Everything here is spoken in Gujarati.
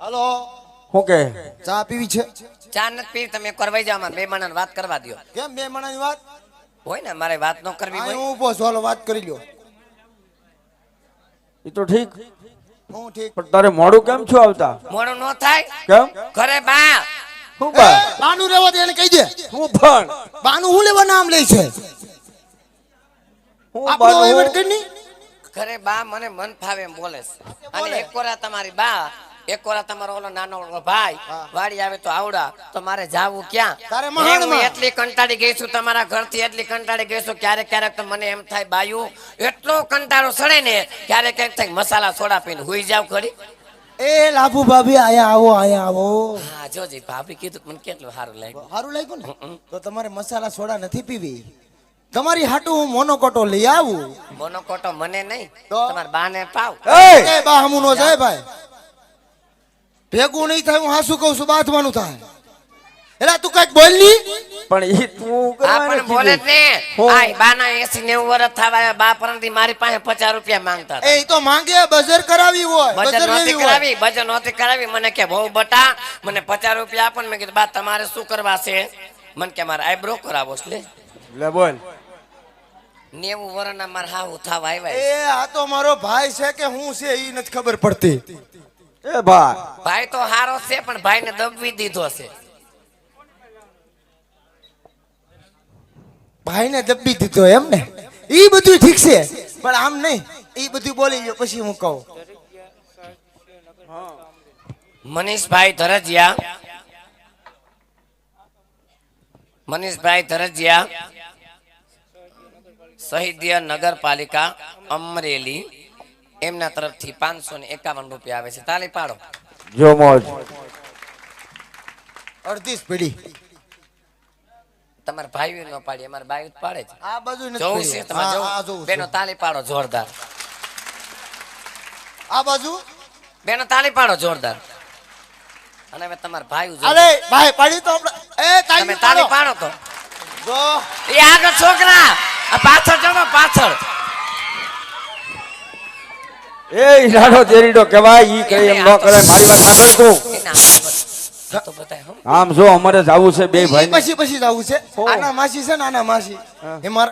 હાલો. કે ચા પીવી છે? ચા નથી પી તમે કરવાઈ જાવ મારે મહેમાનોને વાત કરવા દ્યો. કેમ બે વાત? હોય ને મારે વાત ન કરવી હોય. હું ઊભો છું હાલો વાત કરી લ્યો. એ તો ઠીક. હું ઠીક. પણ તારે મોડું કેમ છો આવતા? મોડું ન થાય? કેમ? ઘરે બા. હું બા? બાનું રેવા દે એને કહી દે. હું પણ બાનું હું લેવા નામ લે છે? હું બાનું વહીવટ કરી ઘરે બા મને મન ફાવે એમ બોલે છે. અને. એક કોરા તમારી બા એક કોરા તમારો ઓલો નાનો ઓલો ભાઈ. વાડી આવે તો આવડા તો મારે જાવું ક્યાં? હું એટલી કંટાળી ગઈ છું તમારા ઘરથી એટલી કંટાળી ગઈ છું ક્યારેક ક્યારેક તો મને એમ થાય બાયું એટલો કંટાળો સડે ને ક્યારેક ક્યારેક થાય મસાલા સોડા પીને હુઈ જાવ ખરી. એ લાભુ ભાભી આયા આવો આયા આવો. હા જોજી ભાભી કીધું મને કેટલું સારું લાગ્યું. સારું લાગ્યું ને? તો તમારે મસાલા સોડા નથી પીવી. તમારી હાટુ હું મોનોકોટો લઈ આવું. મોનોકોટો મને નહીં તો? તમારા બાને પાવ. એ બા હમુ નો જાય ભાઈ. ભેગું નહીં થાય હું હાસુ કહું છું બાથવાનું થાય. એટલે તું કંઈક બોલની પણ એ તું પણ બોલે ને હું? બાના એસી નેવું વર્ષ થવા. બા મારી પાસે પચાસ રૂપિયા માંગતા. એ તો માંગે બજર કરાવી હોય બજર નહોતી કરાવી બજર નહોતી કરાવી. મને કે બહુ બટા મને પચાસ રૂપિયા આપો ને. મેં કીધું બા તમારે શું કરવા છે? મને કે મારા આઈબ્રો કરાવો છે લે. લે બોલ. નેવું વર્ષના મારા હાવ થવા આવ્યા એ આ તો મારો ભાઈ છે કે હું છે ઈ નથી ખબર પડતી. એ ભાઈ. ભાઈ તો હારો છે પણ ભાઈને દબવી દીધો છે. ભાઈને દબી દીધો એમ ને? એ બધું ઠીક છે પણ આમ નહીં. એ બધું બોલી ગયો પછી હું કહું. મનીષભાઈ ધરજિયા. મનીષભાઈ ધરજિયા. શહીદિય નગરપાલિકા અમરેલી. એમના તરફથી પાંચસો ને એકાવન રૂપિયા આવે છે. તાલી પાડો. જો મોજ. અડધી સ્પીડી. તમારા ભાઈઓ ન પાડી અમારા બાઈ પાડે છે. આ બાજુ જોવું છે તમારે જોવું બેનો તાલી પાડો જોરદાર. આ બાજુ? બેનો તાલી પાડો જોરદાર. અને હવે તમાર ભાઈ અરે ભાઈ પાડી તો આપણે એ તમે તાલી પાડો. પાડો તો. જો. એ આગળ છોકરા આ પાછળ એ નાનો દેરીડો કહેવાય ઈ કઈ એમ ન કરે મારી વાત સાંભળ તું તો આમ જો અમારે જાવું છે બે ભાઈ પછી પછી જવું છે આના માસી છે ને આના માસી એ મારા